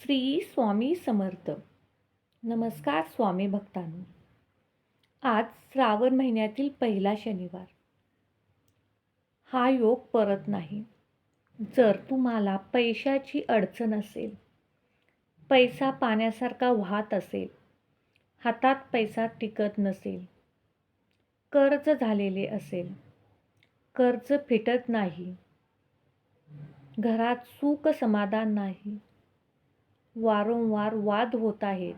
श्री स्वामी समर्थ. नमस्कार स्वामी भक्तांनो. आज श्रावण महिन्यातील पहिला शनिवार. हा योग परत नाही. जर तुम्हाला पैशाची अडचण असेल पैसा पाण्यासारखा वाहत असेल हातात पैसा टिकत नसेल कर्ज झालेले असेल कर्ज फिटत नाही घरात सुख समाधान नाही वारंवार वाद होत आहेत.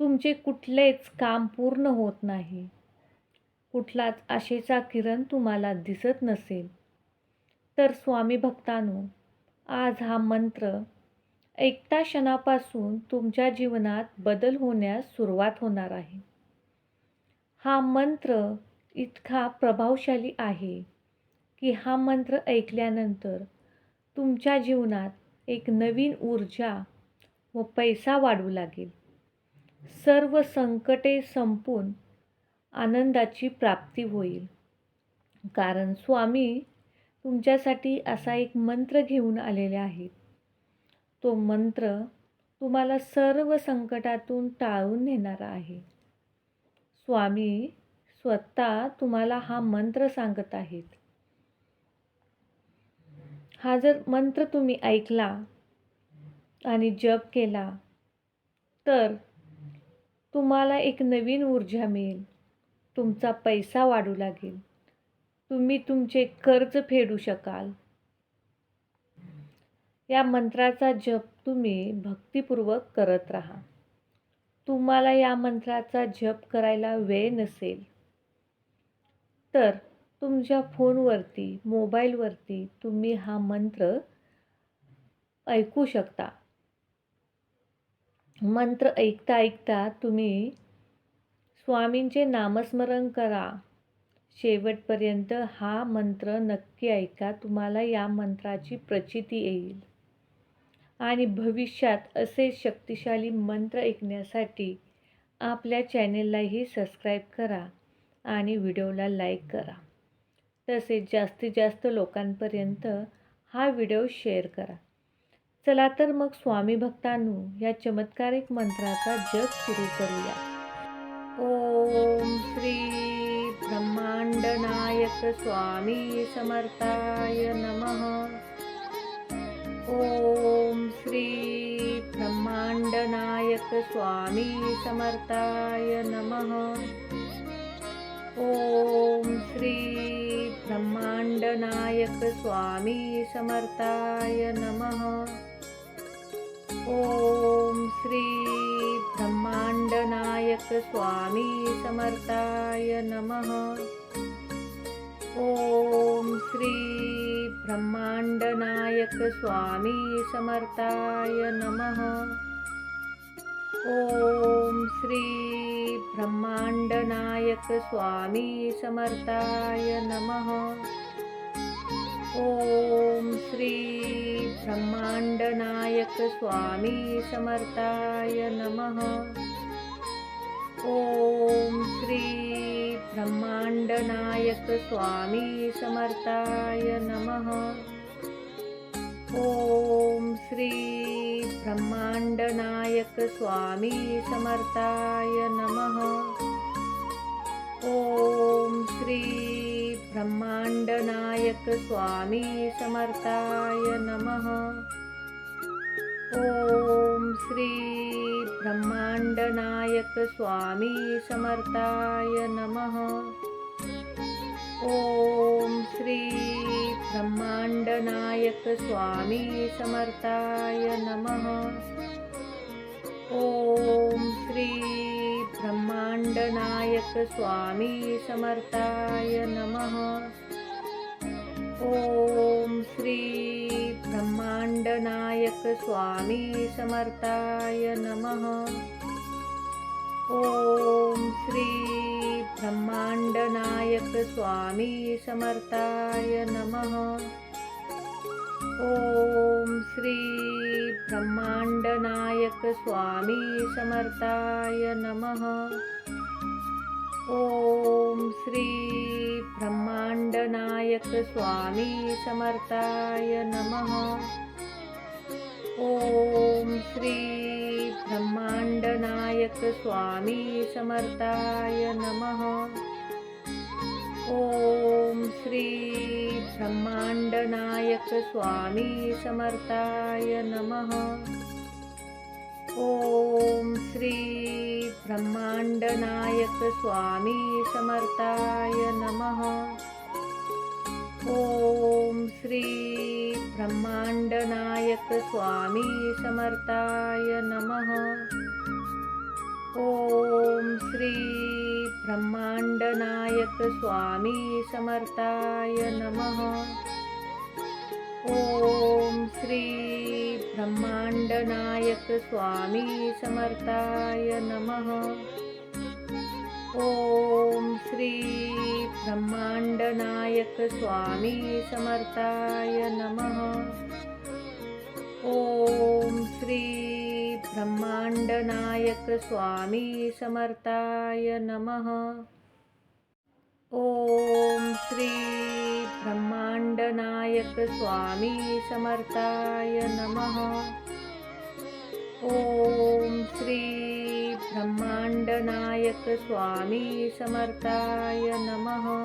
तुमचे कुठलेच काम पूर्ण होत नाही. कुठलाच आशेचा किरण तुम्हाला दिसत नसेल. तर स्वामी भक्तांनो आज हा मंत्र ऐकता क्षणापासून तुमच्या जीवनात बदल होण्यास सुरुवात होणार आहे. हा मंत्र इतका प्रभावशाली आहे की हा मंत्र ऐकल्यानंतर तुमच्या जीवनात एक नवीन ऊर्जा व पैसा वाढू लागेल. सर्व संकटे संपून आनंदाची प्राप्ती होईल. कारण स्वामी तुमच्यासाठी असा एक मंत्र घेऊन आलेले आहेत. तो मंत्र तुम्हाला सर्व संकटातून टाळून नेणारा आहे. स्वामी स्वतः तुम्हाला हा मंत्र सांगत आहेत. हा जर मंत्र तुम्ही ऐकला आणि जप केला तर तुम्हाला एक नवीन ऊर्जा मिळेल. तुमचा पैसा वाढू लागेल. तुम्ही तुमचे कर्ज फेडू शकाल. या मंत्राचा जप तुम्ही भक्तिपूर्वक करत राहा. तुम्हाला या मंत्राचा जप करायला वेळ नसेल. तर तुमच्या फोनवरती मोबाईलवरती तुम्ही हा मंत्र ऐकू शकता. मंत्र ऐकता ऐकता तुम्ही स्वामींचे नामस्मरण करा. शेवटपर्यंत हा मंत्र नक्की ऐका. तुम्हाला या मंत्राची प्रचिती येईल. आणि भविष्यात असे शक्तिशाली मंत्र ऐकण्यासाठी आपल्या चॅनेललाही सबस्क्राईब करा आणि व्हिडिओला लाईक करा. तसेच जास्तीत जास्त लोकांपर्यंत हा व्हिडिओ शेअर करा. चला तर मग स्वामी भक्तांनू या चमत्कारिक मंत्राचा जप सुरू करूया. ओम श्री ब्रह्मांडनायक स्वामी समर्थाय नमः. ओम श्री ब्रह्मांडनायक स्वामी समर्थाय नमः. ओम श्री ब्रह्मांड नायक स्वामी समर्थाय नमः। ओम श्री ब्रह्मांड नायक स्वामी समर्थाय नमः। ओम श्री ब्रह्मांड नायक स्वामी समर्थाय नमः। ओम श्री ब्रह्मांड नायक स्वामी समर्थाय नमः. ओम श्री ब्रह्मांड नायक स्वामी समर्थाय नमः. ओम श्री ब्रह्मांड नायक स्वामी समर्थाय नमः. ओम श्री ब्रह्मांड नायक स्वामी समर्थाय नमः. ओम श्री स्वामी समर्थाय नमः। ओम श्री स्वामी समर्थाय नमः। ओम श्री स्वामी समर्थाय नमः। ओम श्री ब्रह्माण्डनायक स्वामी समर्थाय नमः। ॐ श्री ब्रह्माण्डनायक स्वामी समर्थाय नमः। ॐ श्री ब्रह्माण्डनायक स्वामी समर्थाय नमः। ॐ श्री ब्रह्माण्डनायक स्वामी समर्थाय नमः। ॐ श्री ब्रह्माण्डनायक स्वामी समर्थाय नमः। ॐ श्री ब्रह्माण्डनायक स्वामी समर्थाय नमः। ॐ श्री ब्रह्मांडनायक स्वामी समर्थाय नमः। ॐ श्री ब्रह्मांडनायक स्वामी समर्थाय नमः। ॐ श्री ब्रह्मांडनायक स्वामी समर्थाय नमः। ॐ श्री ब्रह्माण्डनायक स्वामी समर्थाय नमः। ॐ श्री ब्रह्माण्डनायक स्वामी समर्थाय नमः। ॐ श्री ब्रह्माण्डनायक स्वामी समर्थाय नमः। ॐ श्री ब्रह्मांडनायक स्वामी समर्थाय नमः। ॐ श्री ब्रह्मांडनायक स्वामी समर्थाय नमः। ॐ श्री ब्रह्मांडनायक स्वामी समर्थाय नमः।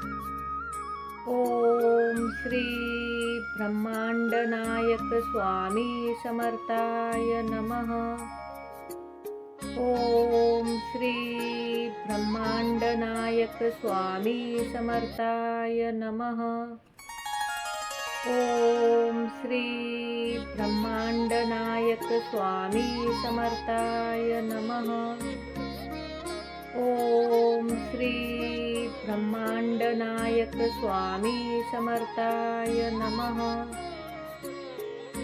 ॐ श्री ब्रह्मांडनायक स्वामी समर्थाय नमः। ॐ श्री ब्रह्मांडनायक स्वामी समर्थाय नमः। ॐ श्री ब्रह्मांडनायक स्वामी समर्थाय नमः। ॐ श्री ब्रह्मांडनायक स्वामी समर्थाय नमः।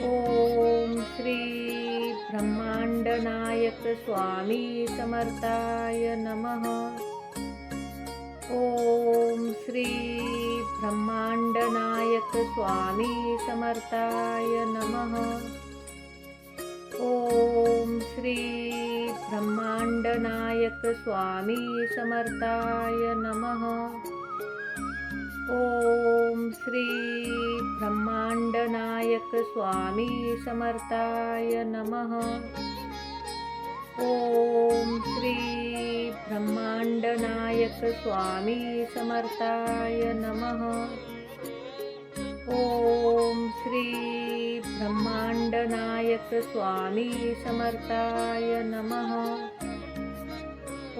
ॐ श्री ब्रह्मांडनायक स्वामी समर्थाय नमः। ॐ श्री ब्रह्मांडनायक स्वामी समर्थाय नमः। ॐ श्री ब्रह्मांडनायक स्वामी समर्थाय नमः। ॐ श्री ब्रह्मांडनायक स्वामी समर्थाय नमः। ॐ श्री ब्रह्मांडनायक स्वामी समर्थाय नमः। ॐ श्री ब्रह्मांडनायक स्वामी समर्थाय नमः।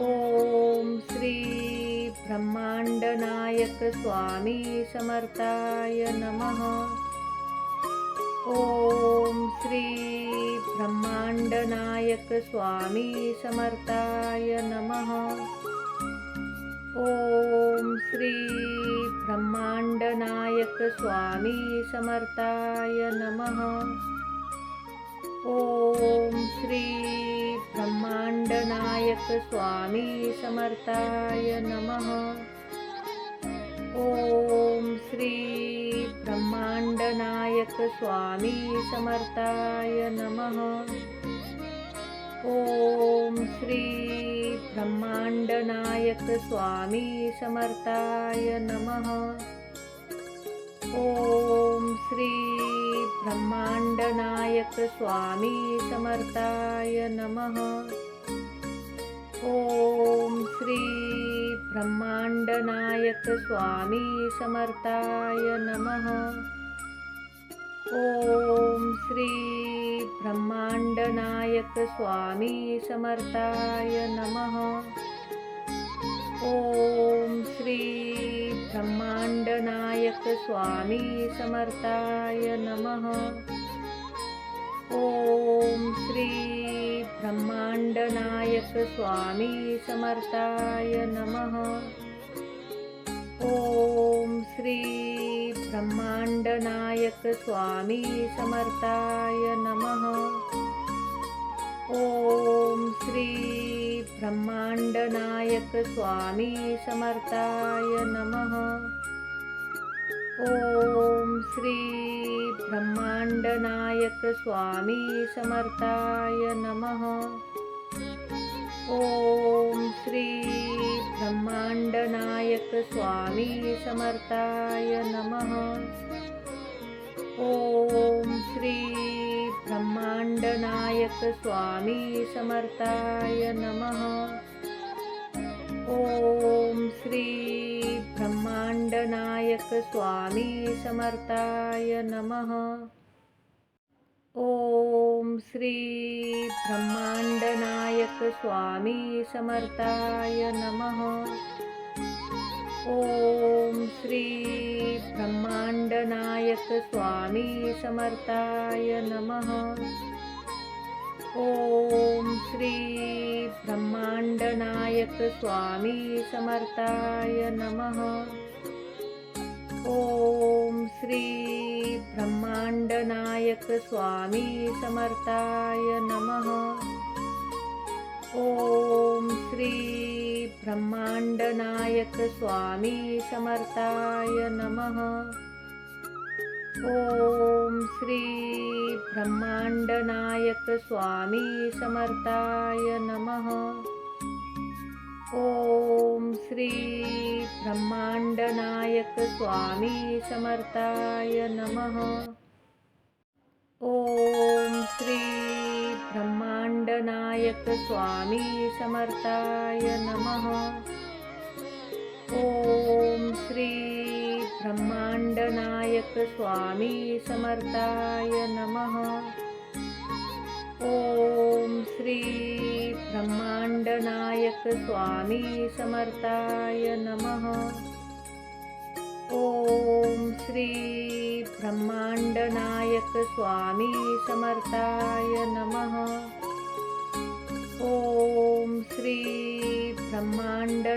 ॐ श्री ब्रह्मांडनायक स्वामी समर्थाय नमः। ॐ श्री ब्रह्मांडनायक स्वामी समर्थाय नमः। ॐ श्री ब्रह्मांडनायक स्वामी समर्थाय नमः। ॐ श्री ब्रह्मांडनायक स्वामी समर्थाय नमः। ॐ श्री ब्रह्मांडनायक स्वामी समर्थाय नमः। ॐ श्री ब्रह्मांडनायक स्वामी समर्थाय नमः। ॐ श्री ब्रह्मांडनायक स्वामी समर्थाय नमः। ॐ श्री ब्रह्मांडनायक स्वामी समर्थाय नमः। ॐ श्री ब्रह्म स्वामी समर्थाय नमः। ॐ श्री ब्रह्मांडनायक स्वामी समर्थाय नमः। ॐ श्री ब्रह्मांडनायक स्वामी समर्थाय नमः। ॐ श्री ब्रह्मांडनायक स्वामी समर्थाय नमः। ओम श्री ब्रह्मांडनायक स्वामी समर्थाय नमः। ओम श्री ब्रह्मांडनायक स्वामी समर्थाय नमः। ओम श्री ब्रह्मांडनायक स्वामी समर्थाय नमः। ओम श्री ब्रह्माण्डनायक स्वामी समर्थाय नमः। ॐ श्री ब्रह्माण्डनायक स्वामी समर्थाय नमः। ॐ श्री ब्रह्माण्डनायक स्वामी समर्थाय नमः। ओम श्री ब्रह्मांडनायक स्वामी समर्थाय नमः। ओम श्री ब्रह्मांडनायक स्वामी समर्थाय नमः। ओम श्री ब्रह्मांडनायक स्वामी समर्थाय नमः। ओम श्री ब्रह्माण्डनायक स्वामी समर्थाय नमः। ॐ श्री ब्रह्माण्डनायक स्वामी समर्थाय नमः। ॐ श्री ब्रह्माण्डनायक स्वामी समर्थाय नमः। स्वामी समर्थाय नमः। ओम श्री ब्रह्मांडनायक स्वामी समर्थाय नमः। ओम श्री ब्रह्मांडनायक स्वामी समर्थाय नमः। ओम श्री ब्रह्मांडनायक स्वामी समर्थाय नमः।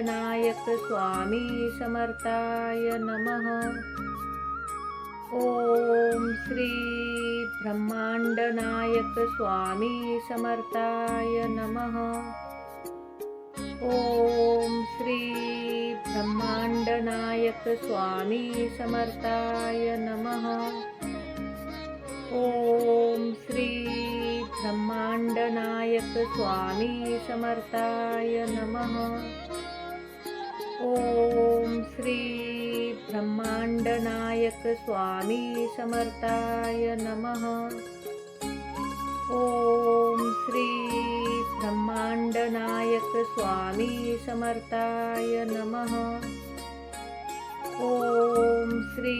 ब्रह्मांडनायक स्वामी समर्थाय नमः. ओम श्री ब्रह्मांडनायक स्वामी समर्थाय नमः. ओम श्री ब्रह्मांडनायक स्वामी समर्थाय नमः. ओम श्री ब्रह्मांडनायक स्वामी समर्थाय नमः. ओम श्री ब्रह्मांडनायक स्वामी समर्थाय नमः। ओम श्री ब्रह्मांडनायक स्वामी समर्थाय नमः। ओम श्री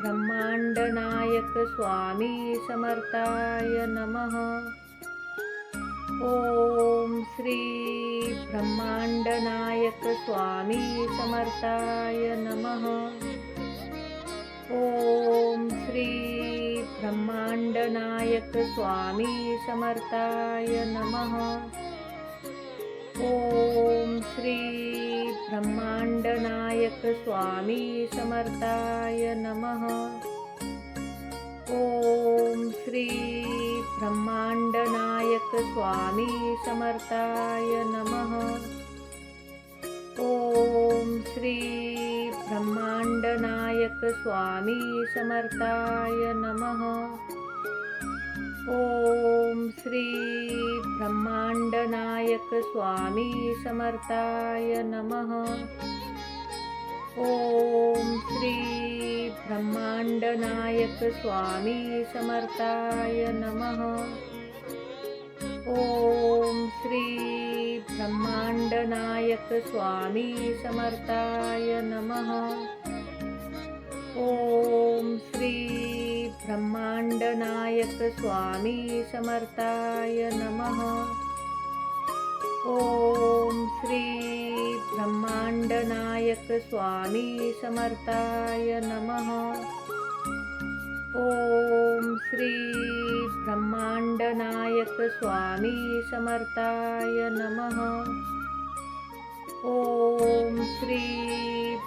ब्रह्मांडनायक स्वामी समर्थाय नमः। ओम श्री ब्रह्मांडनायक स्वामी समर्थाय नमः। ओम श्री ब्रह्मांडनायक स्वामी समर्थाय नमः। ओम श्री ब्रह्मांडनायक स्वामी समर्थाय नमः। ओम श्री ब्रह्माण्डनायक स्वामी समर्थाय नमः। ॐ श्री ब्रह्माण्डनायक स्वामी समर्थाय नमः। ॐ श्री ब्रह्माण्डनायक स्वामी समर्थाय नमः। ओम श्री ब्रह्मांडनायक स्वामी समर्थाय नमः। ओम श्री ब्रह्मांडनायक स्वामी समर्थाय नमः। ओम श्री ब्रह्मांडनायक स्वामी समर्थाय नमः। ओम श्री ब्रह्मांडनायक स्वामी समर्थाय नमः। ओम श्री ब्रह्मांडनायक स्वामी समर्थाय नमः। ओम श्री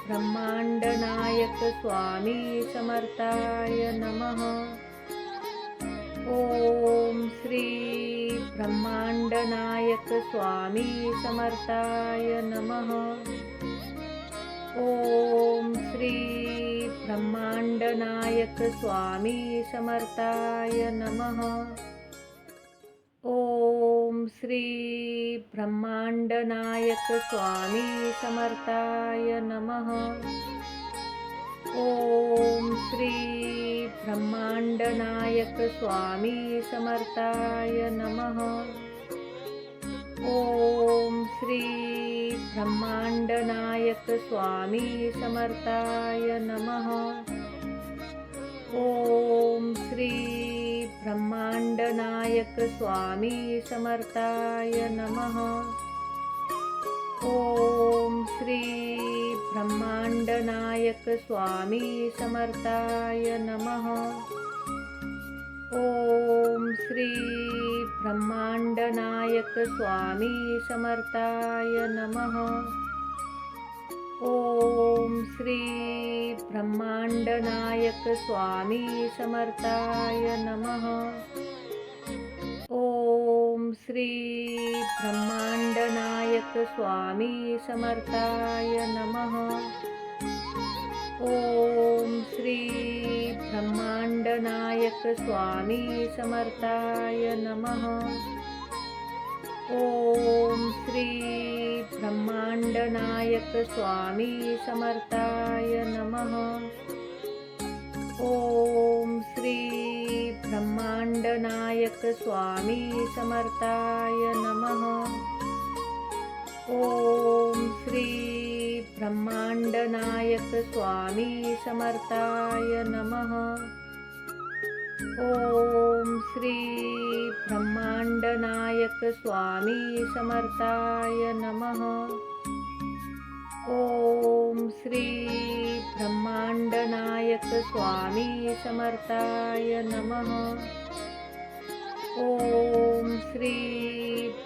ब्रह्मांडनायक स्वामी समर्थाय नमः। ओम श्री ब्रह्मांडनायक स्वामी समर्थाय नमः। ॐ श्री ब्रह्मांडनायक स्वामी समर्थाय नमः। ॐ श्री ब्रह्मांडनायक स्वामी समर्थाय नमः। ॐ श्री ब्रह्मांडनायक स्वामी समर्थाय नमः। ॐ श्री ब्रह्मांडनायक स्वामी समर्थाय नमः। ॐ श्री ब्रह्मांडनायक स्वामी समर्थाय नमः। ॐ श्री ब्रह्मांडनायक स्वामी समर्थाय नमः। ॐ श्री ब्रह्मांडनायक स्वामी समर्थाय नमः। ॐ श्री ब्रह्मांडनायक स्वामी समर्थाय नमः। श्री ब्रह्माण्डनायक स्वामी समर्थाय नमः। ॐ श्री ब्रह्माण्डनायक स्वामी समर्थाय नमः। ॐ श्री ब्रह्माण्डनायक स्वामी समर्थाय नमः। ॐ श्री ब्रह्मांडनायक स्वामी समर्थाय नमः। ॐ श्री ब्रह्मांडनायक स्वामी समर्थाय नमः। ॐ श्री ब्रह्मांडनायक स्वामी समर्थाय नमः। ॐ श्री ब्रह्मांडनायक स्वामी समर्थाय नमः। ॐ श्री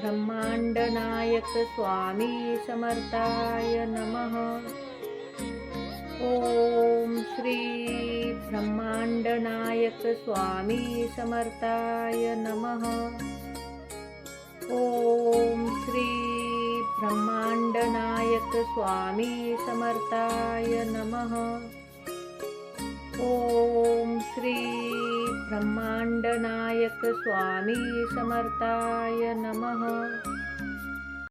ब्रह्मांडनायक स्वामी समर्थाय नमः। ॐ श्री ब्रह्मांडनायक स्वामी समर्थाय नमः। ॐ श्री ब्रह्मांडनायक स्वामी समर्थाय नमः। ॐ श्री ब्रह्माण्डनायकस्वामी समर्थाय नमः।